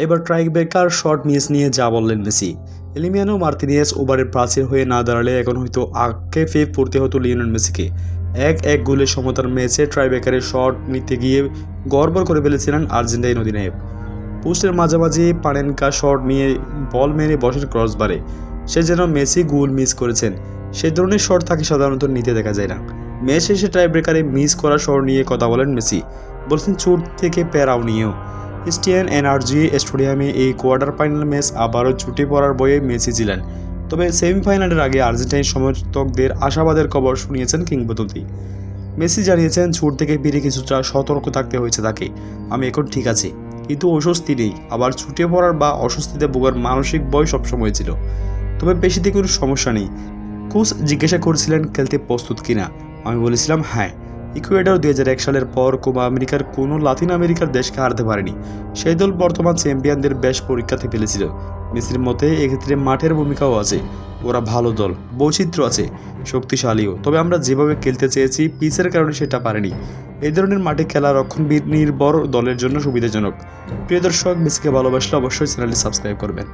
এবার ট্রাইক breaker short miss নিয়ে যা বললেন মেসি। এলিমিয়ানো মার্তিনিয়াস ওভারের প্রাচীর হয়ে না দাঁড়ালে এখন হয়তো আগে ফে পড়তে হতো লিওনেল মেসিকে। এক এক গোলের সমতার ম্যাচে ট্রাইবেকারের শট নিতে গিয়ে গড়বড় করে ফেলেছিলেন আর্জেন্টাইন অধিনায়ক। পোস্টের মাঝামাঝি পানেনকা শট নিয়ে বল মেরে বসেন ক্রসবারে। সে যেন মেসি গোল মিস করেছেন। সে ধরনের শট তাকে সাধারণত নিতে দেখা যায় না। ম্যাচ শেষে টাইব্রেকারে মিস করা শট নিয়ে কথা বলেন মেসি। বলছেন চোট থেকে প্যারাও নিয়েও। ক্রিস্টিয়ান এনার্জি স্টেডিয়ামে এই কোয়ার্টার ফাইনাল ম্যাচ আবারও ছুটে পড়ার বয়ে মেসি ছিলেন। তবে সেমিফাইনালের আগে আর্জেন্টাইন সমর্থকদের আশাবাদের খবর শুনিয়েছেন কিংবদন্তি। মেসি জানিয়েছেন, ছুট থেকে ফিরে কিছুটা সতর্ক থাকতে হয়েছে তাকে। আমি এখন ঠিক আছি, কিন্তু অস্বস্তি নেই। আবার ছুটে পড়ার বা অস্বস্তিতে ভোগার মানসিক ভয় সবসময় ছিল। তবে পেশিতে কোনো সমস্যা নেই। কোচ জিজ্ঞাসা করেছিলেন, খেলতে প্রস্তুত কিনা? আমি বলেছিলাম হ্যাঁ। ইকুয়েডর দুই হাজার এক সালের পর কোপা আমেরিকার কোনো লাতিন আমেরিকার দেশকে হারতে পারেনি। সেই দল বর্তমান চ্যাম্পিয়নদের বেশ পরীক্ষাতে ফেলেছিল। মেসির মতে, এক্ষেত্রে মাঠের ভূমিকাও আছে। ওরা ভালো দল, বৈচিত্র্য আছে, শক্তিশালীও। তবে আমরা যেভাবে খেলতে চেয়েছি, পিচের কারণে সেটা পারেনি। এই ধরনের মাঠে খেলা রক্ষণ নির্ভর দলের জন্য সুবিধাজনক। প্রিয় দর্শক, মেসিকে ভালোবাসলে অবশ্যই চ্যানেলটি সাবস্ক্রাইব করবেন।